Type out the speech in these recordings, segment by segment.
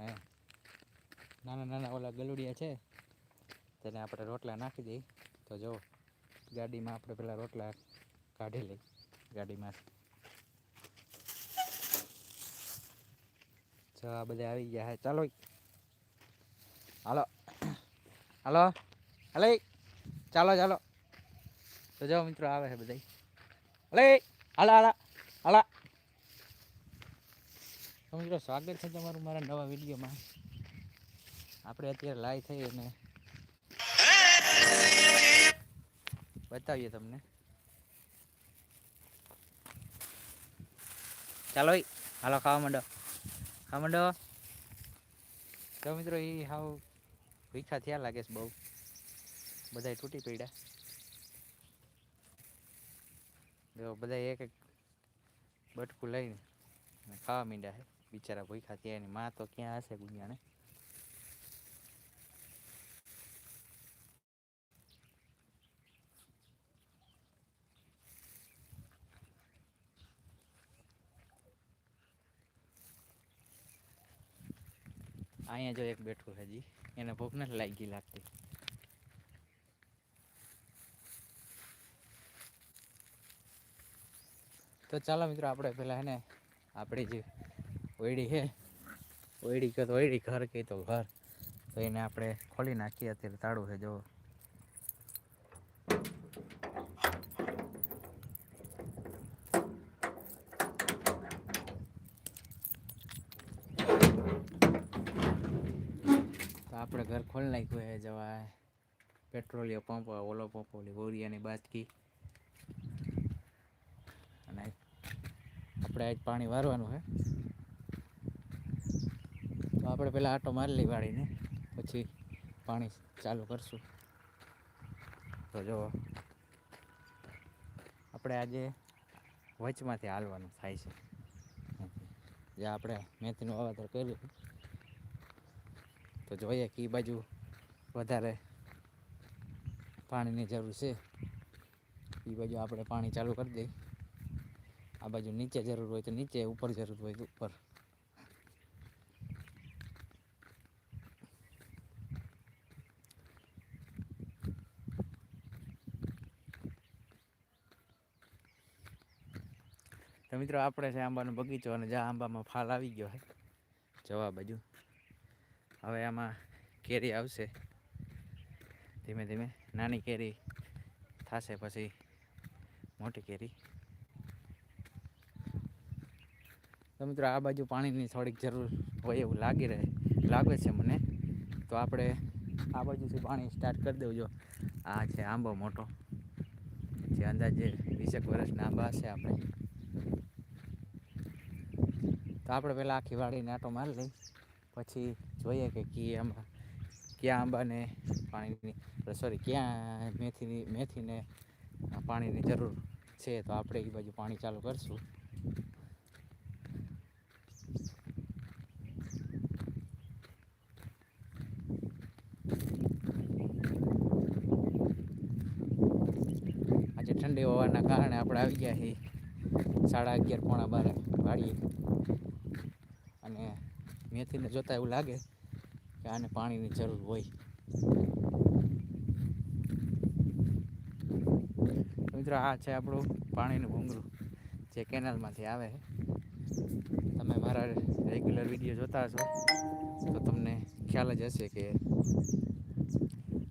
ને. નાના નાના ઓલા ગલુડિયા છે, તેને આપણે રોટલા નાખી દઈએ. તો જો, ગાડીમાં આપણે પેલા રોટલા કાઢી લઈ ગાડીમાં. જો આ બધા આવી ગયા ચાલો હાલો. હાલો. હલે ચાલો ચાલો. તો જો મિત્રો, આવે છે બધા હલે હાલા હાલા. હાલા. તો મિત્રો, સ્વાગત છે તમારું મારા નવા વિડીયોમાં. આપણે અત્યારે લાઈ થઈ અને બતાવીએ તમને. ચાલો હાલો, ખાવા માંડો. ખાવા માંડો. તો મિત્રો, એ હાવ ભીખા થયા લાગે છે બહુ. બધા તૂટી પડ્યા. જો બધા એક એક બટકું લઈને ખાવા માંડ્યા છે. બિચારા ભૂખા થયા એની માં તો ક્યાં હશે ગુનિયાને અહીંયા જો એક બેઠું છે એને ભૂખ નથી લાગી લાગતી. તો ચાલો મિત્રો, આપણે પેલા હે ને, આપણી જે ઓયડી છે ઓયડી કહે તો ઓયડી ઘર કહે તો ઘર. તો એને આપણે ખોલી નાખીએ અત્યારે તાળું છે જો આપણે ઘર ખોલી નાખ્યું છે જવા પેટ્રોલિયમ પંપ ઓલો પંપ, ઓલી ગોરિયાની બાજકી. અને આપણે આજ પાણી વારવાનું છે આપણે પહેલાં આટો મારી લઈ વાળીને, પછી પાણી ચાલુ કરશું. તો જો, આપણે આજે વચમાંથી હાલવાનું થાય છે. જે આપણે મેથીનું વાવેતર કર્યું. તો જોઈએ કે એ બાજુ વધારે પાણીની જરૂર છે. એ બાજુ આપણે પાણી ચાલુ કરી દઈએ. આ બાજુ નીચે જરૂર હોય તો નીચે, ઉપર જરૂર હોય તો ઉપર. મિત્રો આપણે છે આંબાનો બગીચો અને જ્યાં આંબામાં ફાલ આવી ગયો છે જવા બાજુ. હવે આમાં કેરી આવશે. ધીમે ધીમે નાની કેરી થશે પછી મોટી કેરી. તો મિત્રો આ બાજુ પાણીની થોડીક જરૂર હોય એવું લાગી રહે, લાગે છે મને. તો આપણે આ બાજુથી પાણી સ્ટાર્ટ કરી દેવું જો. આ છે આંબો મોટો. જે અંદાજે વીસેક વર્ષના આંબા હશે આપણે. તો આપણે પહેલાં આખી વાળીને આટો મારી લઈ. પછી જોઈએ કે કી આંબા, ક્યાં આંબાને પાણીની સોરી ક્યાં મેથીની, મેથીને પાણીની જરૂર છે તો આપણે એ બાજુ પાણી ચાલુ કરશું. આજે ઠંડી હોવાના કારણે આપણે આવી ગયા છીએ સાડા અગિયાર પોણા બારે વાળીએ મેથીને જોતા એવું લાગે કે આને પાણીની જરૂર હોય. મિત્રો, આ છે આપણું પાણીનું ભૂંગળું જે કેનાલમાંથી આવે છે. તમે મારા રેગ્યુલર વીડિયો જોતા હશો, તો તમને ખ્યાલ જ હશે કે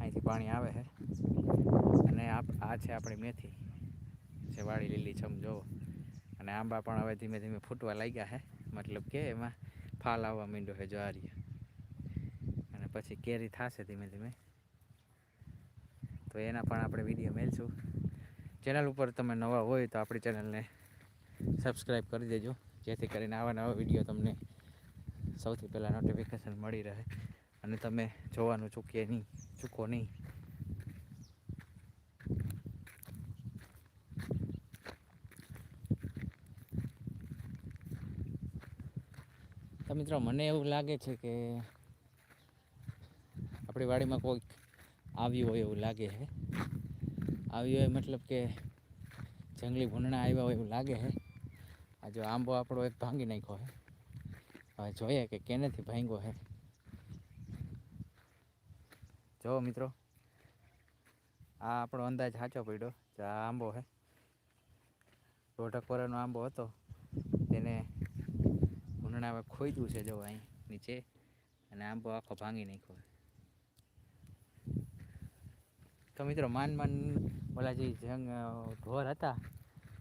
અહીંથી પાણી આવે છે. અને આ છે આપણી મેથી, જે વાળી લીલી છમ જોવો અને આંબા પણ હવે ધીમે ધીમે ફૂટવા લાગ્યા છે, મતલબ કે એમાં ફાલ આવવા માંડ્યો છે જ્વારી અને પછી કેરી થશે ધીમે ધીમે. તો એના પણ આપણે વીડિયો મેળશું ચેનલ ઉપર તમે નવા હોય તો આપણી ચેનલને સબસ્ક્રાઈબ કરી દેજો. જેથી કરીને આવા નવા વીડિયો તમને સૌથી પહેલાં નોટિફિકેશન મળી રહે. અને તમે જોવાનું ચૂકીએ નહીં, ચૂકો નહીં. મિત્રો, મને એવું લાગે છે કે આપણી વાડીમાં કોઈક આવ્યું હોય એવું લાગે છે. આવ્યું હોય મતલબ કે જંગલી ભૂંડણા આવ્યા હોય એવું લાગે છે. આ જો આંબો આપણો એક ભાંગી નાખ્યો છે. હવે જોઈએ કે કેનેથી ભાંગ્યો હે જો મિત્રો, આ આપણો અંદાજ સાચો પડ્યો. આ આંબો હે દોઢક વર્ષનો આંબો હતો. હવે ખોઈદું છે જો અહીં, નીચે. અને આંબો આખો ભાંગી નાખ્યો તો મિત્રો, માન માન ઓલા જે જંગ ઢોર હતા,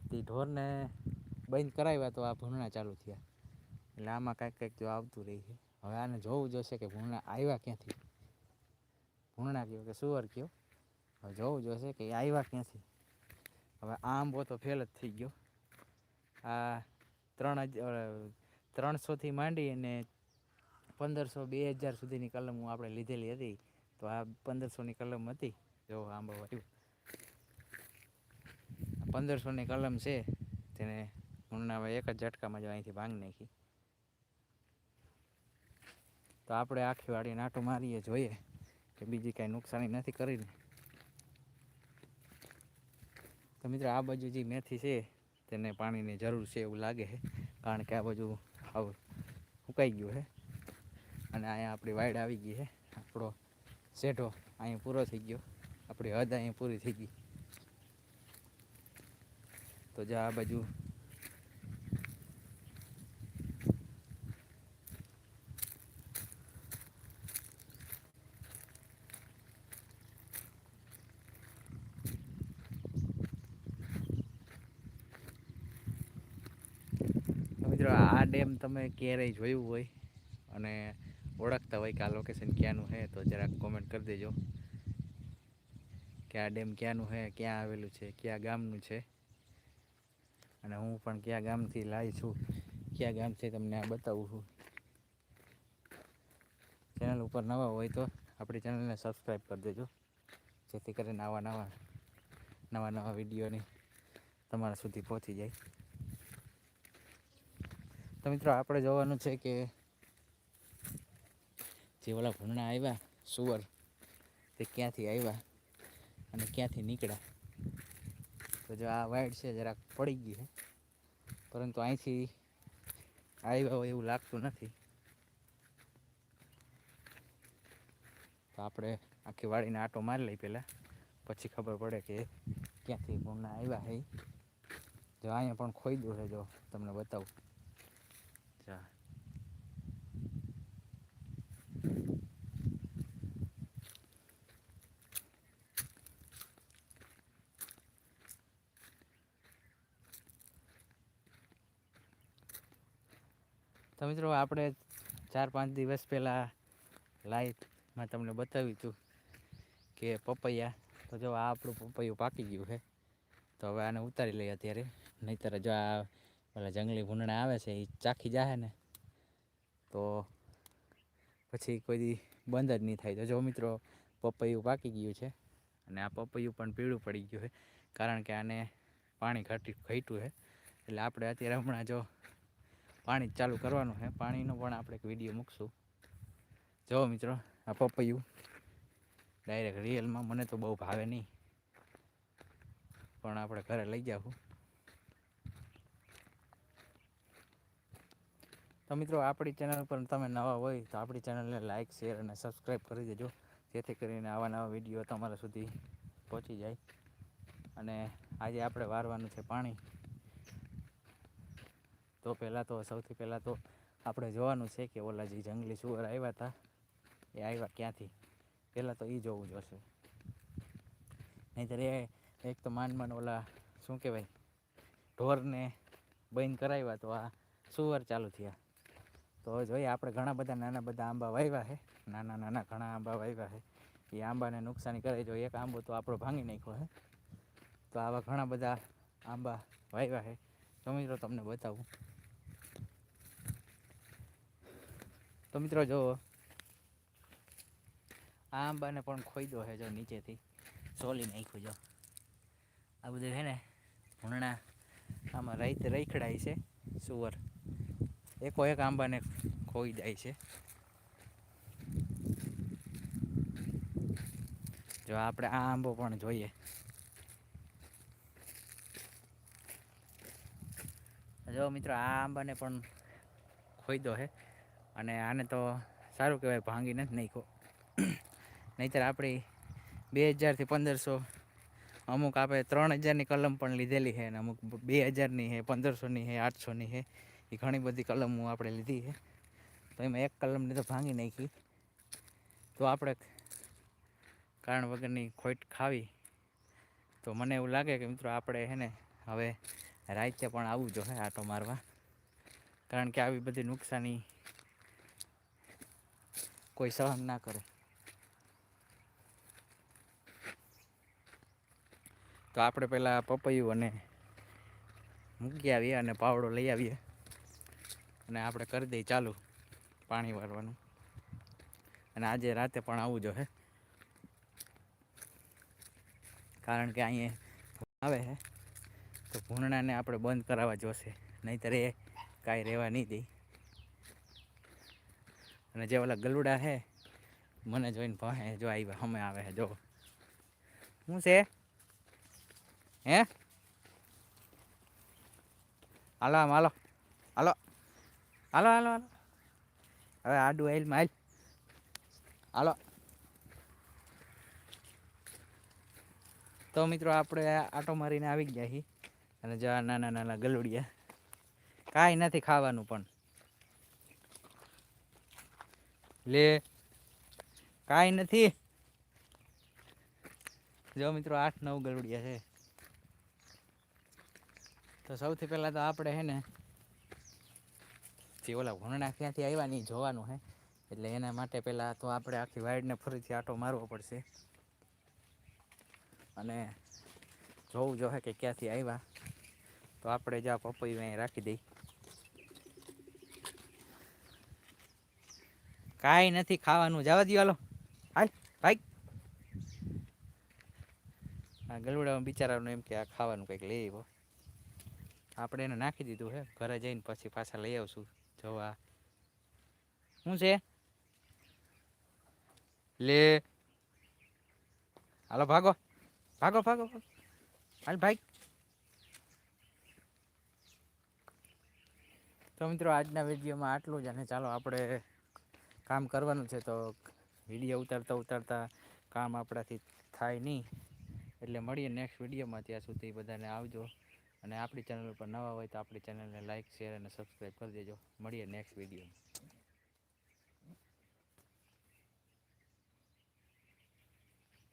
તે ઢોરને બંધ કરાવ્યા તો આ ભૂંડણા ચાલુ થયા. એટલે આમાં કાંઈક કાંઈક જો આવતું રહી છે. હવે આને જોવું જોશે કે ભૂંડણા આવ્યા ક્યાંથી? ભૂંડણા કયો કે સુવર કયો? હવે જોવું જોશે કે આવ્યા ક્યાંથી? હવે આંબો તો ફેલ જ થઈ ગયો. આ ત્રણ હજાર ત્રણસોથી માંડી અને પંદરસો બે હજાર સુધીની કલમ આપણે લીધેલી હતી. તો આ પંદરસોની કલમ હતી. જો આંબો આવ્યું પંદરસોની કલમ છે. તેને હવે એક જ ઝટકામાં જ અહીંથી ભાંગ નાખી. તો આપણે આખી વાળી આટો મારીએ જોઈએ કે બીજી કાંઈ નુકસાની નથી કરીને. તો મિત્રો આ બાજુ જે મેથી છે, તેને પાણીની જરૂર છે એવું લાગે કારણ કે આ બાજુ આવ સુકાઈ ગયું છે. અને અહીંયા આપણી વાઇડ આવી ગઈ છે. આપણો શેઠો અહીંયા પૂરો થઈ ગયો. આપણી હદ અહીંયા પૂરી થઈ ગઈ. તો જો આ બાજુ તો મિત્રો આ તમે ક્યારેય જોયું હોય અને ઓળખતા હોય કે આ લોકેશન ક્યાંનું છે, તો જરાક કોમેન્ટ કરી દેજો. કે આ ડેમ ક્યાંનું છે, ક્યાં આવેલું છે, કયા ગામનું છે. અને હું પણ કયા ગામથી લાવી છું, કયા ગામથી તમને આ બતાવું છું. ચેનલ ઉપર નવા હોય તો આપણી ચેનલને સબસ્ક્રાઈબ કરી દેજો. જેથી કરીને આવા નવા નવા નવા વિડીયોની તમારા સુધી પહોંચી જાય. તો મિત્રો આપણે જોવાનું છે કે જે ઓલા ભૂંડણા આવ્યા સુવર, તે ક્યાંથી આવ્યા અને ક્યાંથી નીકળ્યા? તો જો આ વાઇડ છે, જરાક પડી ગઈ છે. પરંતુ અહીંથી આવ્યા હોય એવું લાગતું નથી. તો આપણે આખી વાડીને આટો મારી લઈ પહેલાં. પછી ખબર પડે કે ક્યાંથી ભૂંડણા આવ્યા છે જો અહીંયા પણ ખોઈ દો છે, જો તમને બતાવું. જા તો મિત્રો, આપણે ચાર પાંચ દિવસ પહેલાં લાઈવમાં તમને બતાવ્યું હતું કે પપૈયા, તો જો આ આપણું પપૈયું પાકી ગયું છે, તો હવે આને ઉતારી લઈએ અત્યારે. નહીંતર જો આ ઓલા જંગલી ભૂંડણા આવે છે, એ ચાખી જાય ને, તો પછી કોઈ દી બંધ જ નહીં થાય. તો જો મિત્રો, પપૈયું પાકી ગયું છે અને આ પપૈયું પણ પીળું પડી ગયું છે, કારણ કે આને પાણી ઘટી, ઘટ્યું છે. એટલે આપણે અત્યારે હમણાં જો પાણી ચાલુ કરવાનું છે. પાણીનો પણ આપણે એક વીડિયો મૂકશું. જો મિત્રો, આ પપૈયું ડાયરેક્ટ રિયલમાં મને તો બહુ ભાવે નહીં. પણ આપણે ઘરે લઈ જાવું તો મિત્રો, આપણી ચેનલ પર તમે નવા હોય તો આપણી ચેનલને લાઇક શેર અને સબસ્ક્રાઈબ કરી દેજો. જેથી કરીને આવા નવા વીડિયો તમારા સુધી પહોંચી જાય. અને આજે આપણે વારવાનું છે પાણી. તો પહેલાં તો, સૌથી પહેલાં તો આપણે જોવાનું છે કે ઓલા જે જંગલી સુવર આવ્યા હતા એ આવ્યા ક્યાંથી? પહેલાં તો એ જોવું જોશે. નહીંતર એ એક તો માંડ માંડ ઓલા, શું કહેવાય, ઢોરને બંધ કરાવ્યા તો આ સુવર ચાલુ થયા. તો જોઈએ, આપણે ઘણા બધા નાના બધા આંબા વાવ્યા છે. નાના નાના ઘણા આંબા વાવ્યા છે. એ આંબાને નુકસાની કરે જો એક આંબો તો આપણો ભાંગી નાખ્યો છે. તો આવા ઘણા બધા આંબા વાવ્યા છે. તો મિત્રો તમને બતાવું. તો મિત્રો જો, આ આંબાને પણ ખોઈદો છે જો નીચેથી. સોલી નાખ્યું જો. આ બધું છે ને ભૂંગળા આમાં રાઈત રખડાય છે, સુવર. એકો એક આંબાને ખોઈ જાય છે. જો આપણે આ આંબો પણ જોઈએ. જો મિત્રો, આ આંબાને પણ ખોઈ દો છે અને આને તો સારું કહેવાય ભાંગી નથી ખો નહીંતર આપણી બે હજારથી પંદરસો અમુક આપણે ત્રણ હજારની કલમ પણ લીધેલી છે અને અમુક બે હજારની છે પંદરસોની છે આઠસોની છે એ ઘણી બધી કલમો આપણે લીધી છે. તો એમાં એક કલમની તો ભાંગી નાખી. તો આપણે કારણ વગરની ખોટ ખાવી. તો મને એવું લાગે કે મિત્રો આપણે છે ને હવે રાતે પણ આવવું જોઈએ આટો મારવા. કારણ કે આવી બધી નુકસાની કોઈ સહન ના કરે. તો આપણે પહેલાં પપૈયું અને મૂકી આવીએ અને પાવડો લઈ આવીએ. અને આપણે કરી દઈએ ચાલુ પાણી વાળવાનું. અને આજે રાતે પણ આવવું જોઈએ કારણ કે અહીંયા આવે છે તો ભૂંડણાને આપણે બંધ કરાવવા જોશે નહીંતર એ કાંઈ રહેવા નહીં દે. અને જે ઓલા ગલુડા છે મને જોઈને ભાહે જો આવ્યા અમે આવે છે જો. શું છે? હે? હાલો આમ હાલો. હાલો હાલો હાલો. હવે આડું આઈલ માઇલ હાલો. તો મિત્રો આપણે આટો મારીને આવી ગયા છીએ અને જો નાના નાના ગલુડિયા. કાંઈ નથી ખાવાનું પણ. લે. કાંઈ નથી. જો મિત્રો આઠ, નવ ગલુડિયા છે. તો સૌથી પહેલાં તો આપણે હે ને જે ઓલા ભૂંડા ક્યાંથી આવ્યા નહીં જોવાનું હે. એટલે એના માટે પહેલાં તો આપણે આખી વાઇડને ફરીથી આટો મારવો પડશે. અને જોવું જોઈએ કે ક્યાંથી આવ્યા. તો આપણે જ્યાં પપૈયું અહીં રાખી દઈ. કાંઈ નથી ખાવાનું. જવા દો હાલો. હાલ, ભાઈ. આ ગલવડામાં બિચારાનું એમ કે આ ખાવાનું કંઈક લઈ આવ્યો. આપણે એને નાખી દીધું હે. ઘરે જઈને પછી પાછા લઈ આવશું. જોવા. શું છે? લે. હાલો, ભાગો. ભાગો ભાગો. હાલ, ભાઈ. તો મિત્રો, આજના વિડીયોમાં આટલું જ અને ચાલો આપણે કામ કરવાનું છે તો વીડિયો ઉતારતા ઉતારતા કામ આપણાથી થાય નહીં. એટલે મળીએ નેક્સ્ટ વિડીયોમાં ત્યાં સુધી બધાને આવજો. અને આપણી ચેનલ પર નવા હોય તો આપણી ચેનલને લાઇક શેર અને સબસ્ક્રાઈબ કરી દેજો. મળીએ નેક્સ્ટ વીડિયો